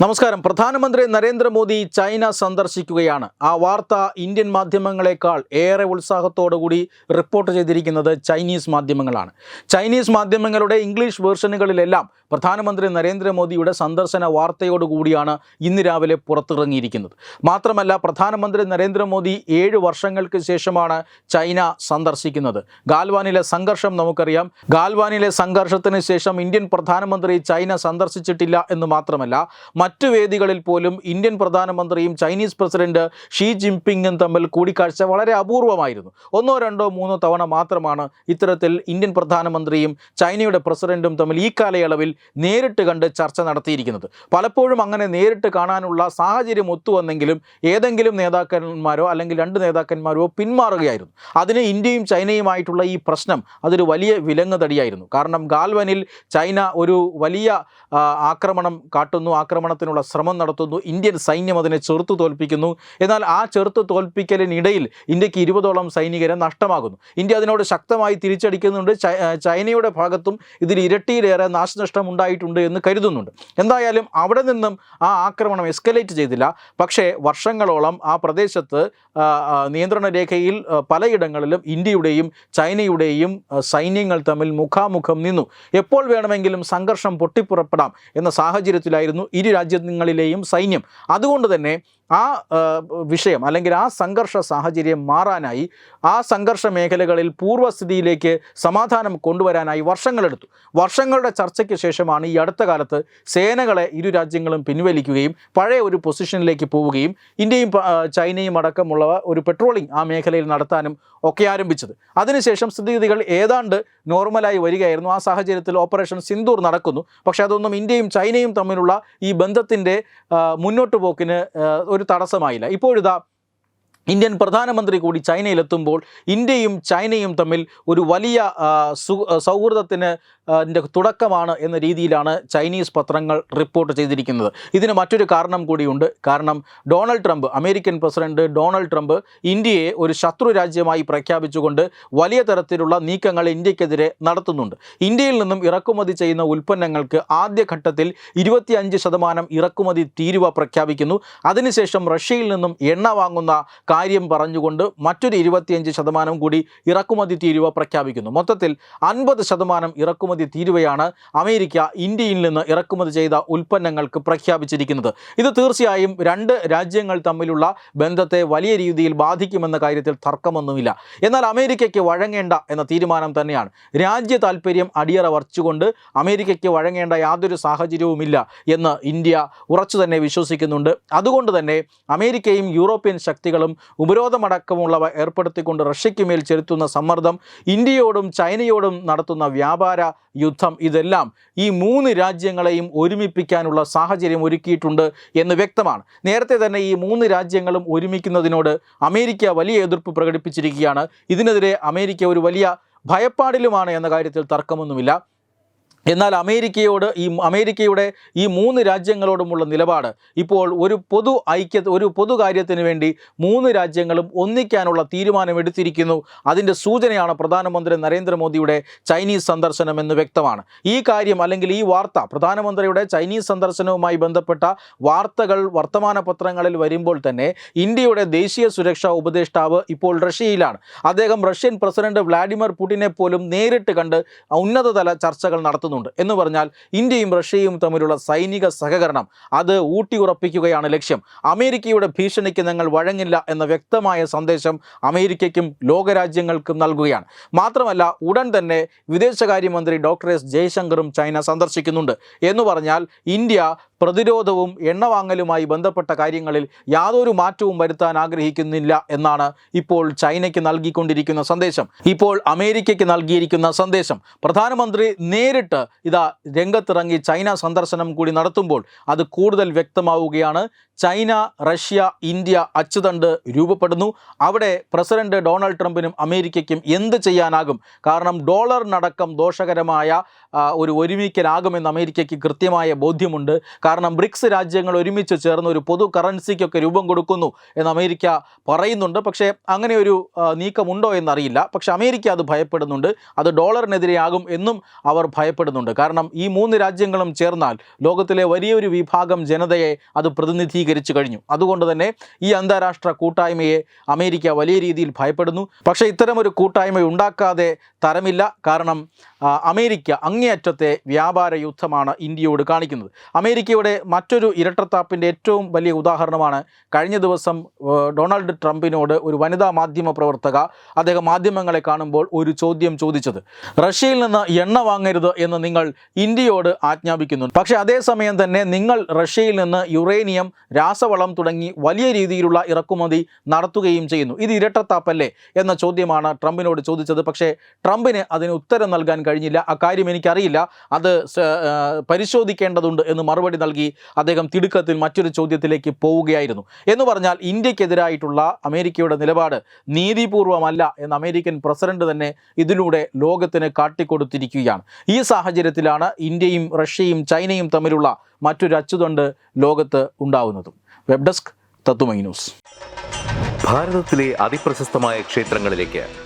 നമസ്കാരം. പ്രധാനമന്ത്രി നരേന്ദ്രമോദി ചൈന സന്ദർശിക്കുകയാണ്. ആ വാർത്ത ഇന്ത്യൻ മാധ്യമങ്ങളെക്കാൾ ഏറെ ഉത്സാഹത്തോടുകൂടി റിപ്പോർട്ട് ചെയ്തിരിക്കുന്നത് ചൈനീസ് മാധ്യമങ്ങളാണ്. ചൈനീസ് മാധ്യമങ്ങളുടെ ഇംഗ്ലീഷ് വേർഷനുകളിലെല്ലാം പ്രധാനമന്ത്രി നരേന്ദ്രമോദിയുടെ സന്ദർശന വാർത്തയോടുകൂടിയാണ് ഇന്ന് രാവിലെ പുറത്തിറങ്ങിയിരിക്കുന്നത്. മാത്രമല്ല പ്രധാനമന്ത്രി നരേന്ദ്രമോദി ഏഴ് വർഷങ്ങൾക്ക് ശേഷമാണ് ചൈന സന്ദർശിക്കുന്നത്. ഗാൽവാനിലെ സംഘർഷം നമുക്കറിയാം. ഗാൽവാനിലെ സംഘർഷത്തിന് ശേഷം ഇന്ത്യൻ പ്രധാനമന്ത്രി ചൈന സന്ദർശിച്ചിട്ടില്ല എന്ന് മാത്രമല്ല മറ്റു വേദികളിൽ പോലും ഇന്ത്യൻ പ്രധാനമന്ത്രിയും ചൈനീസ് പ്രസിഡന്റ് ഷീ ജിൻപിങ്ങും തമ്മിൽ കൂടിക്കാഴ്ച വളരെ അപൂർവമായിരുന്നു. ഒന്നോ രണ്ടോ മൂന്നോ തവണ മാത്രമാണ് ഇത്തരത്തിൽ ഇന്ത്യൻ പ്രധാനമന്ത്രിയും ചൈനയുടെ പ്രസിഡന്റും തമ്മിൽ ഈ കാലയളവിൽ നേരിട്ട് കണ്ട് ചർച്ച നടത്തിയിരിക്കുന്നത്. പലപ്പോഴും അങ്ങനെ നേരിട്ട് കാണാനുള്ള സാഹചര്യം ഒത്തുവന്നെങ്കിലും ഏതെങ്കിലും നേതാക്കന്മാരോ അല്ലെങ്കിൽ രണ്ട് നേതാക്കന്മാരോ പിന്മാറുകയായിരുന്നു. അതിന് ഇന്ത്യയും ചൈനയുമായിട്ടുള്ള ഈ പ്രശ്നം അതൊരു വലിയ വിലങ്ങുതടിയായിരുന്നു കാരണം ഗാൽവനിൽ ചൈന ഒരു വലിയ ആക്രമണം കാട്ടുന്നു ആക്രമണത്തിനുള്ള ശ്രമം നടത്തുന്നു. ഇന്ത്യൻ സൈന്യം അതിനെ ചെറുത്തു തോൽപ്പിക്കുന്നു. എന്നാൽ ആ ചെറുത്തു തോൽപ്പിക്കലിനിടയിൽ ഇന്ത്യയ്ക്ക് ഇരുപതോളം സൈനികരെ നഷ്ടമാകുന്നു. ഇന്ത്യ അതിനോട് ശക്തമായി തിരിച്ചടിക്കുന്നുണ്ട്. ചൈനയുടെ ഭാഗത്തും ഇതിൽ ഇരട്ടിയിലേറെ നാശനഷ്ടം ഉണ്ടായിട്ടുണ്ട് എന്ന് കരുതുന്നുണ്ട്. എന്തായാലും അവിടെ നിന്നും ആ ആക്രമണം എസ്കലേറ്റ് ചെയ്തില്ല. പക്ഷേ വർഷങ്ങളോളം ആ പ്രദേശത്ത് നിയന്ത്രണ രേഖയിൽ പലയിടങ്ങളിലും ഇന്ത്യയുടെയും ചൈനയുടെയും സൈന്യങ്ങൾ തമ്മിൽ മുഖാമുഖം നിന്നു. എപ്പോൾ വേണമെങ്കിലും സംഘർഷം പൊട്ടിപ്പുറപ്പെടാം എന്ന സാഹചര്യത്തിലായിരുന്നു ഇരു രാജ്യങ്ങളിലെയും സൈന്യം. അതുകൊണ്ട് തന്നെ ആ വിഷയം അല്ലെങ്കിൽ ആ സംഘർഷ സാഹചര്യം മാറാനായി ആ സംഘർഷ മേഖലകളിൽ പൂർവസ്ഥിതിയിലേക്ക് സമാധാനം കൊണ്ടുവരാനായി വർഷങ്ങളെടുത്തു. വർഷങ്ങളുടെ ചർച്ചയ്ക്ക് ശേഷമാണ് ഈ അടുത്ത കാലത്ത് സേനകളെ ഇരു രാജ്യങ്ങളും പിൻവലിക്കുകയും പഴയ ഒരു പൊസിഷനിലേക്ക് പോവുകയും ഇന്ത്യയും ചൈനയും അടക്കമുള്ളവ ഒരു പെട്രോളിംഗ് ആ മേഖലയിൽ നടത്താനും ഒക്കെ ആരംഭിച്ചത്. അതിനുശേഷം സ്ഥിതിഗതികൾ ഏതാണ്ട് നോർമലായി വരികയായിരുന്നു. ആ സാഹചര്യത്തിൽ ഓപ്പറേഷൻ സിന്ദൂർ നടക്കുന്നു. പക്ഷേ അതൊന്നും ഇന്ത്യയും ചൈനയും തമ്മിലുള്ള ഈ ബന്ധത്തിന്റെ മുന്നോട്ട് പോക്കിന് ഒരു തടസ്സമായില്ല. ഇപ്പോഴിതാ ഇന്ത്യൻ പ്രധാനമന്ത്രി കൂടി ചൈനയിലെത്തുമ്പോൾ ഇന്ത്യയും ചൈനയും തമ്മിൽ ഒരു വലിയ സു സൗഹൃദത്തിന് തുടക്കമാണ് എന്ന രീതിയിലാണ് ചൈനീസ് പത്രങ്ങൾ റിപ്പോർട്ട് ചെയ്തിരിക്കുന്നത്. ഇതിന് മറ്റൊരു കാരണം കൂടിയുണ്ട്. കാരണം Donald Trump American president Donald Trump ഇന്ത്യയെ ഒരു ശത്രു രാജ്യമായി പ്രഖ്യാപിച്ചുകൊണ്ട് വലിയ തരത്തിലുള്ള നീക്കങ്ങൾ ഇന്ത്യക്കെതിരെ നടത്തുന്നുണ്ട്. ഇന്ത്യയിൽ നിന്നും ഇറക്കുമതി ചെയ്യുന്ന ഉൽപ്പന്നങ്ങൾക്ക് ആദ്യഘട്ടത്തിൽ ഇരുപത്തിയഞ്ച് ശതമാനം ഇറക്കുമതി തീരുവ പ്രഖ്യാപിക്കുന്നു. അതിനുശേഷം റഷ്യയിൽ നിന്നും എണ്ണ വാങ്ങുന്ന കാര്യം പറഞ്ഞുകൊണ്ട് മറ്റൊരു ഇരുപത്തിയഞ്ച് ശതമാനം കൂടി ഇറക്കുമതി തീരുവ പ്രഖ്യാപിക്കുന്നു. മൊത്തത്തിൽ അൻപത് ശതമാനം ഇറക്കുമതി തീരുവയാണ് അമേരിക്ക ഇന്ത്യയിൽ നിന്ന് ഇറക്കുമതി ചെയ്ത ഉൽപ്പന്നങ്ങൾക്ക് പ്രഖ്യാപിച്ചിരിക്കുന്നത്. ഇത് തീർച്ചയായും രണ്ട് രാജ്യങ്ങൾ തമ്മിലുള്ള ബന്ധത്തെ വലിയ രീതിയിൽ ബാധിക്കുമെന്ന കാര്യത്തിൽ തർക്കമൊന്നുമില്ല. എന്നാൽ അമേരിക്കയ്ക്ക് വഴങ്ങേണ്ട എന്ന തീരുമാനം തന്നെയാണ്. രാജ്യ താൽപ്പര്യം അടിയറ വറച്ചുകൊണ്ട് അമേരിക്കയ്ക്ക് വഴങ്ങേണ്ട യാതൊരു സാഹചര്യവുമില്ല എന്ന് ഇന്ത്യ ഉറച്ചു തന്നെ വിശ്വസിക്കുന്നുണ്ട്. അതുകൊണ്ട് തന്നെ അമേരിക്കയും യൂറോപ്യൻ ശക്തികളും ഉപരോധമടക്കമുള്ളവ ഏർപ്പെടുത്തിക്കൊണ്ട് റഷ്യയ്ക്ക് മേൽ ചെലുത്തുന്ന സമ്മർദ്ദം ഇന്ത്യയോടും ചൈനയോടും നടത്തുന്ന വ്യാപാര യുദ്ധം ഇതെല്ലാം ഈ മൂന്ന് രാജ്യങ്ങളെയും ഒരുമിപ്പിക്കാനുള്ള സാഹചര്യം ഒരുക്കിയിട്ടുണ്ട് എന്ന് വ്യക്തമാണ്. നേരത്തെ തന്നെ ഈ മൂന്ന് രാജ്യങ്ങളും ഒരുമിക്കുന്നതിനോട് അമേരിക്ക വലിയ എതിർപ്പ് പ്രകടിപ്പിച്ചിരിക്കുകയാണ്. ഇതിനെതിരെ അമേരിക്ക ഒരു വലിയ ഭയപ്പാടിലുമാണ് എന്ന കാര്യത്തിൽ തർക്കമൊന്നുമില്ല. എന്നാൽ അമേരിക്കയോട് ഈ അമേരിക്കയുടെ ഈ മൂന്ന് രാജ്യങ്ങളോടുമുള്ള നിലപാട് ഇപ്പോൾ ഒരു പൊതു ഐക്യ ഒരു പൊതു കാര്യത്തിന് വേണ്ടി മൂന്ന് രാജ്യങ്ങളും ഒന്നിക്കാനുള്ള തീരുമാനമെടുത്തിരിക്കുന്നു. അതിന്റെ സൂചനയാണ് പ്രധാനമന്ത്രി നരേന്ദ്രമോദിയുടെ ചൈനീസ് സന്ദർശനം എന്ന് വ്യക്തമാണ്. ഈ കാര്യം അല്ലെങ്കിൽ ഈ വാർത്ത പ്രധാനമന്ത്രിയുടെ ചൈനീസ് സന്ദർശനവുമായി ബന്ധപ്പെട്ട വാർത്തകൾ വർത്തമാന പത്രങ്ങളിൽ വരുമ്പോൾ തന്നെ ഇന്ത്യയുടെ ദേശീയ സുരക്ഷാ ഉപദേഷ്ടാവ് ഇപ്പോൾ റഷ്യയിലാണ്. അദ്ദേഹം റഷ്യൻ പ്രസിഡന്റ് വ്ളാഡിമിർ പുടിനെ പോലും നേരിട്ട് കണ്ട് ഉന്നതതല ചർച്ചകൾ നടത്തുന്നുണ്ട് എന്ന് പറഞ്ഞാൽ ഇന്ത്യയും റഷ്യയും തമ്മിലുള്ള സൈനിക സഹകരണം അത് ഊട്ടിയുറപ്പിക്കുകയാണ് ലക്ഷ്യം. അമേരിക്കയുടെ ഭീഷണിക്ക് ഞങ്ങൾ വഴങ്ങില്ല എന്ന വ്യക്തമായ സന്ദേശം അമേരിക്കയ്ക്കും ലോകരാജ്യങ്ങൾക്കും നൽകുകയാണ്. മാത്രമല്ല ഉടൻ തന്നെ വിദേശകാര്യമന്ത്രി ഡോക്ടർ എസ് ജയശങ്കറും ചൈന സന്ദർശിക്കുന്നുണ്ട്. എന്ന് പറഞ്ഞാൽ ഇന്ത്യ പ്രതിരോധവും എണ്ണ വാങ്ങലുമായി ബന്ധപ്പെട്ട കാര്യങ്ങളിൽ യാതൊരു മാറ്റവും വരുത്താൻ ആഗ്രഹിക്കുന്നില്ല എന്നാണ് ഇപ്പോൾ ചൈനയ്ക്ക് നൽകിക്കൊണ്ടിരിക്കുന്ന സന്ദേശം. ഇപ്പോൾ അമേരിക്കയ്ക്ക് നൽകിയിരിക്കുന്ന സന്ദേശം. പ്രധാനമന്ത്രി നേരിട്ട് ഇതാ രംഗത്തിറങ്ങി ചൈന സന്ദർശനം കൂടി നടത്തുമ്പോൾ അത് കൂടുതൽ വ്യക്തമാവുകയാണ്. ചൈന റഷ്യ ഇന്ത്യ അച്ചുതണ്ട് രൂപപ്പെടുന്നു. അവിടെ പ്രസിഡന്റ് ഡൊണാൾഡ് ട്രംപിനും അമേരിക്കയ്ക്കും എന്ത് ചെയ്യാനാകും? കാരണം ഡോളർ ഡോളറിനടക്കം ദോഷകരമായ ഒരു ഒരുമിക്കലാകുമെന്ന് അമേരിക്കയ്ക്ക് കൃത്യമായ ബോധ്യമുണ്ട്. കാരണം ബ്രിക്സ് രാജ്യങ്ങൾ ഒരുമിച്ച് ചേർന്ന് ഒരു പൊതു കറൻസിക്കൊക്കെ രൂപം കൊടുക്കുന്നു എന്ന് അമേരിക്ക പറയുന്നുണ്ട്. പക്ഷേ അങ്ങനെ ഒരു നീക്കമുണ്ടോ എന്നറിയില്ല. പക്ഷേ അമേരിക്ക അത് ഭയപ്പെടുന്നുണ്ട്. അത് ഡോളറിനെതിരെയാകും എന്നും അവർ ഭയപ്പെടുന്നുണ്ട്. കാരണം ഈ മൂന്ന് രാജ്യങ്ങളും ചേർന്നാൽ ലോകത്തിലെ വലിയൊരു വിഭാഗം ജനതയെ അത് പ്രതിനിധീകരിച്ചു കഴിഞ്ഞു. അതുകൊണ്ട് തന്നെ ഈ അന്താരാഷ്ട്ര കൂട്ടായ്മയെ അമേരിക്ക വലിയ രീതിയിൽ ഭയപ്പെടുന്നു. പക്ഷേ ഇത്തരമൊരു കൂട്ടായ്മ ഉണ്ടാക്കാതെ തരമില്ല. കാരണം അമേരിക്ക അങ്ങേയറ്റത്തെ വ്യാപാര യുദ്ധമാണ് ഇന്ത്യയോട് കാണിക്കുന്നത്. അമേരിക്കയുടെ മറ്റൊരു ഇരട്ടത്താപ്പിന്റെ ഏറ്റവും വലിയ ഉദാഹരണമാണ് കഴിഞ്ഞ ദിവസം ഡൊണാൾഡ് ട്രംപിനോട് ഒരു വനിതാ മാധ്യമ പ്രവർത്തക അദ്ദേഹം മാധ്യമങ്ങളെ കാണുമ്പോൾ ഒരു ചോദ്യം ചോദിച്ചത്. റഷ്യയിൽ നിന്ന് എണ്ണ വാങ്ങരുത് എന്ന് നിങ്ങൾ ഇന്ത്യയോട് ആജ്ഞാപിക്കുന്നു. പക്ഷേ അതേസമയം തന്നെ നിങ്ങൾ റഷ്യയിൽ നിന്ന് യുറേനിയം രാസവളം തുടങ്ങി വലിയ രീതിയിലുള്ള ഇറക്കുമതി നടത്തുകയും ചെയ്യുന്നു. ഇത് ഇരട്ടത്താപ്പല്ലേ എന്ന ചോദ്യമാണ് ട്രംപിനോട് ചോദിച്ചത്. പക്ഷേ ട്രംപിന് അതിന് ഉത്തരം നൽകാൻ കഴിഞ്ഞില്ല. അക്കാര്യം എനിക്കറിയില്ല. അത് പരിശോധിക്കേണ്ടതുണ്ട് എന്ന് മറുപടി നൽകി അദ്ദേഹം തിടുക്കത്തിൽ മറ്റൊരു ചോദ്യത്തിലേക്ക് പോവുകയായിരുന്നു. എന്ന് പറഞ്ഞാൽ ഇന്ത്യക്കെതിരായിട്ടുള്ള അമേരിക്കയുടെ നിലപാട് നീതിപൂർവമല്ല എന്ന് അമേരിക്കൻ പ്രസിഡന്റ് തന്നെ ഇതിലൂടെ ലോകത്തിന് കാട്ടിക്കൊടുത്തിരിക്കുകയാണ്. ഈ സാഹചര്യത്തിലാണ് ഇന്ത്യയും റഷ്യയും ചൈനയും തമ്മിലുള്ള മറ്റൊരു അച്ചുതണ്ട് ലോകത്ത് ഉണ്ടാവുന്നതും. Web desk Tatwamayi news. ഭാരതത്തിലെ അതിപ്രശസ്തമായ ക്ഷേത്രങ്ങളിലേക്ക്